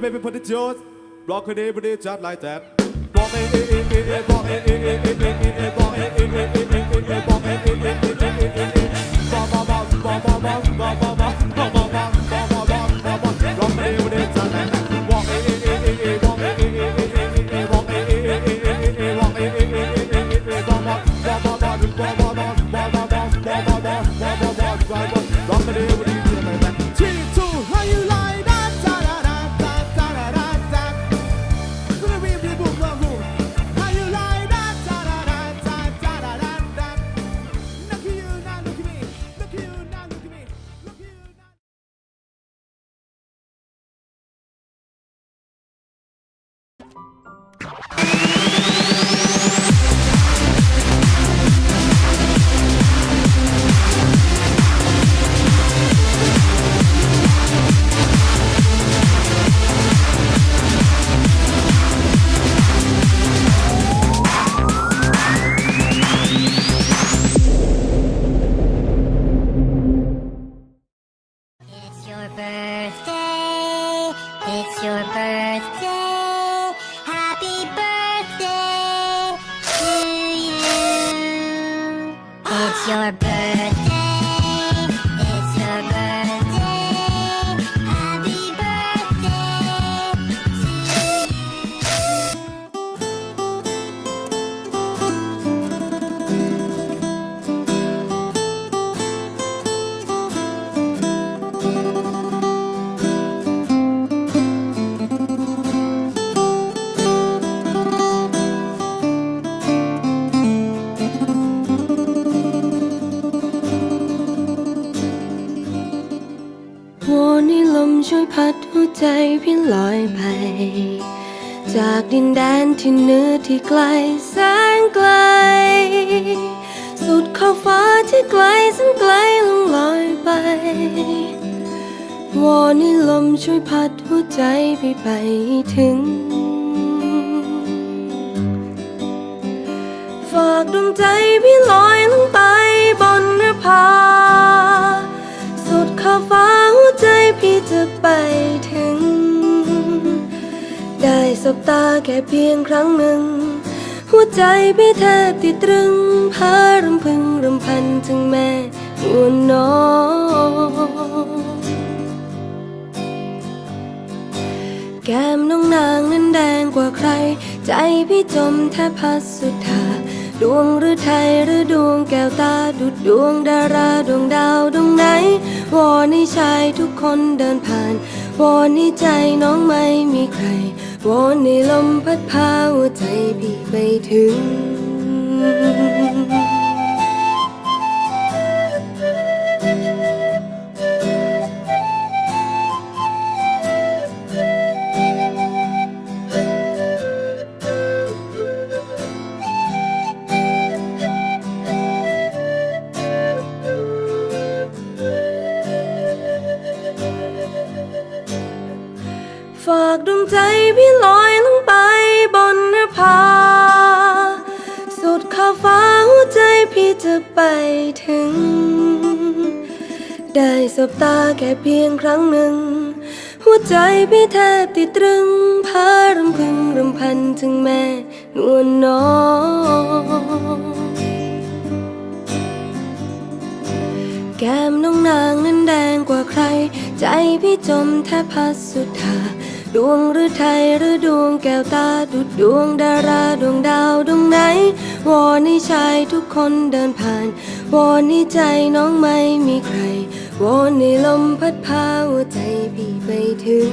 Baby, put it yours. block it, it, it, just like that. block it, it, it, it, block it, it, หัวใจพี่ลอยไป จากดินแดนที่เหนือที่ไกลแสนไกล สุดขอบฟ้าที่ไกลแสนไกลลงลอยไป วอนให้ลมช่วยพัดหัวใจพี่ไปถึง ฝากดวงใจพี่ลอยลงไปบนนภาสุดขอบฟ้าหัวใจพี่จะไป สบตาแค่เพียงครั้งหนึ่ง หัวใจพี่แทบติดตรึงพารำพึงรำพันถึงแม่นวน้องแก้มน้องนางนั้นแดงกว่าใคร ใจพี่จมแทบพัดสุดทาดวงหรือไทยหรือดวงแก้วตาดุดดวงดาราดวงดาวดวงไหน วอนให้ชายทุกคนเดินผ่าน วอนให้ใจน้องไม่มีใคร วอนในลมพัดพาหัวใจพี่ไปถึง จะไปถึง ได้สบตาแค่เพียงครั้งหนึ่ง หัวใจพี่แทบติดตรึงพารำพึงรำพันถึงแม่นวลน้องแก้มน้องนางนั้นแดงกว่าใคร ใจพี่จมแทบพัดสุดทา ดวงหรือไทยหรือดวงแก้วตาดุดดวงดาราดวงดาวดวงไหน วอนให้ชายทุกคนเดินผ่าน วอนให้ใจน้องไม่มีใคร วอนให้ลมพัดพาหัวใจพี่ไปถึง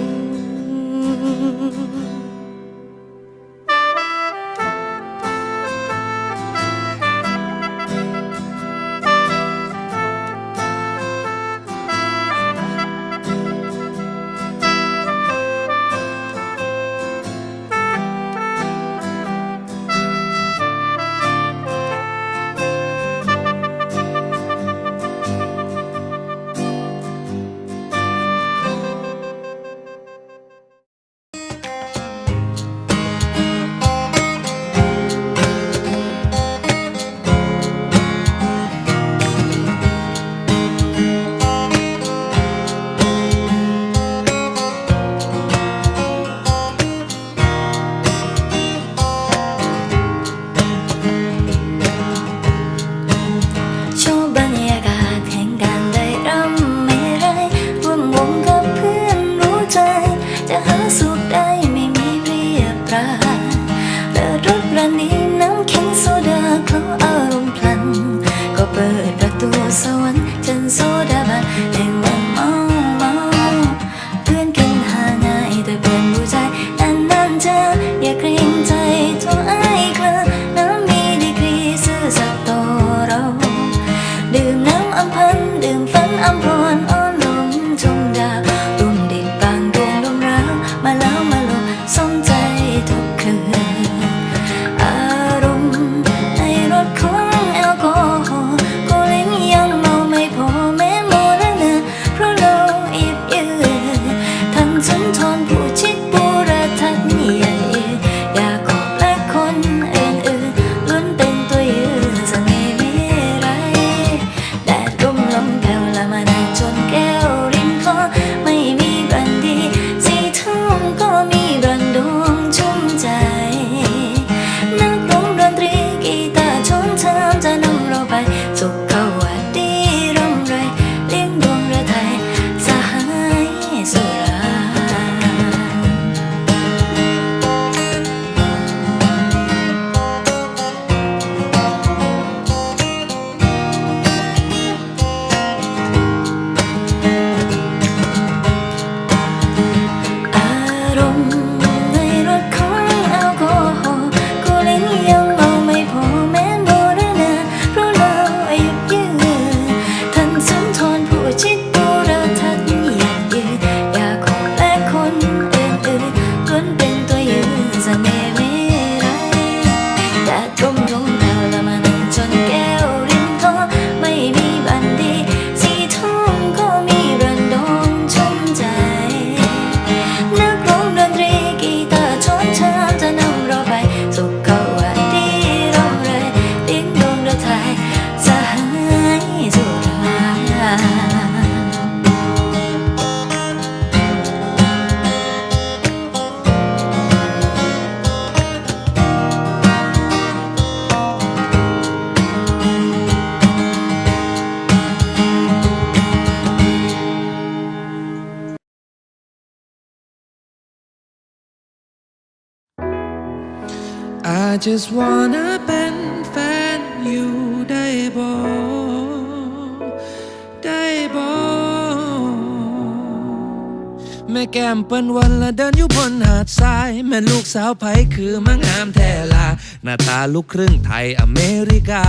just wanna เป็นแฟนอยู่ได้บ่ได้บ่แม่แก้มเปิ้นวันละเดินอยู่บนหาดทราย แม่ลูกสาวไผคือมังงามแท้ลาหน้าตาลูกครึ่งไทยอเมริกา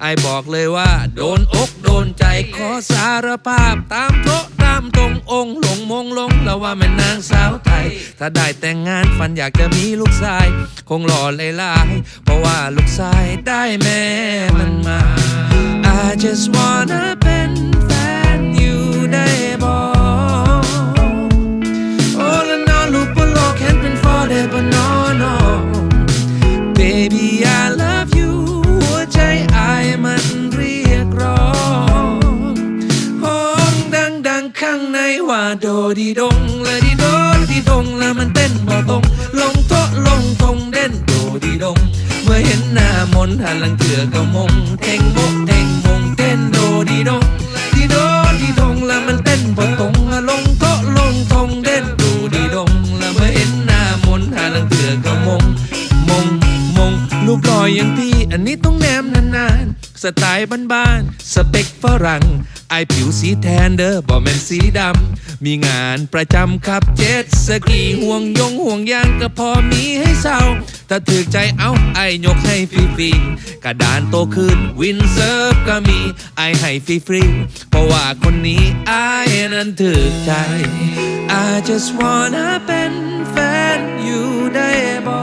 ไอบอกเลยว่า โดนอกโดนใจขอสารภาพตามโต๊ะ ตามตรงองค์หลงมงลงแล้วว่าแม่นางสาวไทย ถ้าได้แต่งงานฝันอยากจะมีลูกชาย คงหล่อเลยลาย เพราะว่าลูกชายได้แม่มันมา I just wanna โดดีดงและดีโดดีดงแล้วมันเต้นบ่ตรงลงโตลงทงเด่นโดดีดง เมื่อเห็นหน้ามนหันหลังเถื่อก็มงเท่งโมกเท่งมงเต้นโดดีดงดีโดดีดงแล้วมันเต้นบ่ตรงลงโตลงทงเด่นโดดีดงแล้วเมื่อเห็นหน้ามนหันหลังเถื่อก็มงมงมงรูปล่ออย่างพี่อันนี้ต้องแนมนานๆสไตล์บ้านๆสเปคฝรั่ง ไอายผิวสีแทนเด้อบ่แม่นสีดำ มีงานประจำขับเจ็ตสกีห่วงยงห่วงยางก็พอมีให้เศร้าถ้าถึกใจเอาไอยกให้ฟรีๆกระดานโตขึ้นวินเซิร์ฟก็มีไอให้ฟรีๆเพราะว่าคนนี้ไอนั้นถึกใจ I just wanna เป็นแฟนอยู่ได้บ่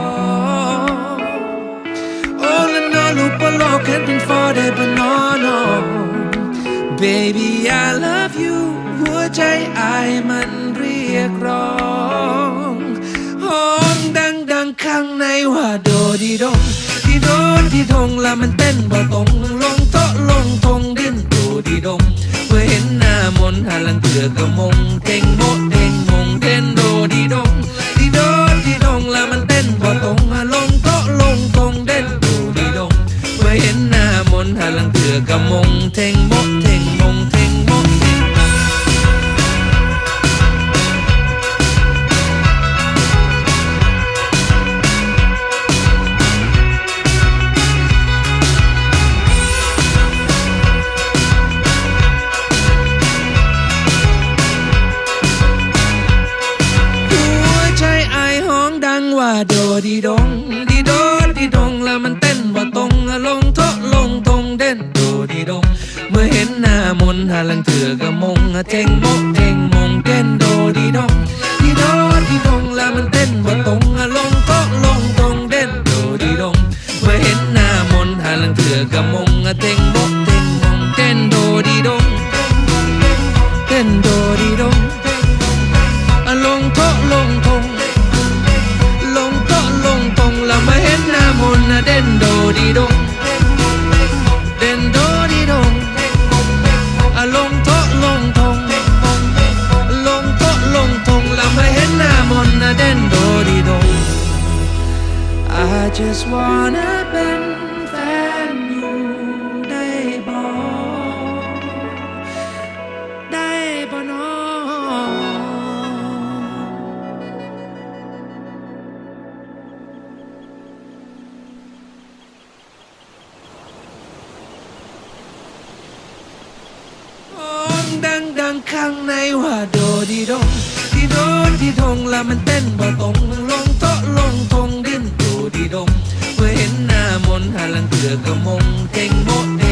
All in all ลูกบนโลกเห็นเป็น forever no no Baby I love you หัวใจอายมันเรียกร้องห้องดังดังข้างในว่าโดดีดงดีโดดีดงละมันเต้นบ่ตรงลงโตะลงทงดิ้นโดดีดงเมื่อเห็นหน้ามนหันหลังเถื่อกะมงเต่งหมด Cạnh ข้างในว่าโดดีดงดีดงดีดงแล้วมันเต้นบ่ตรงลงโตลงทงดิ้นดูดีดงเมื่อเห็นหน้ามนหันลังเตือกระมงเก่งโมเ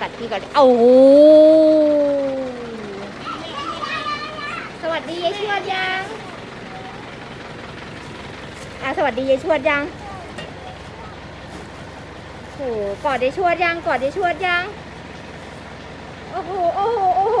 กัดพี่ก่อนเอาสวัสดียายชวดยังอะสวัสดียายชวดยังโอ้โหกอดยายชวดยังกอดยายชวดยัง โอ้โห โอ้โห โอ้โห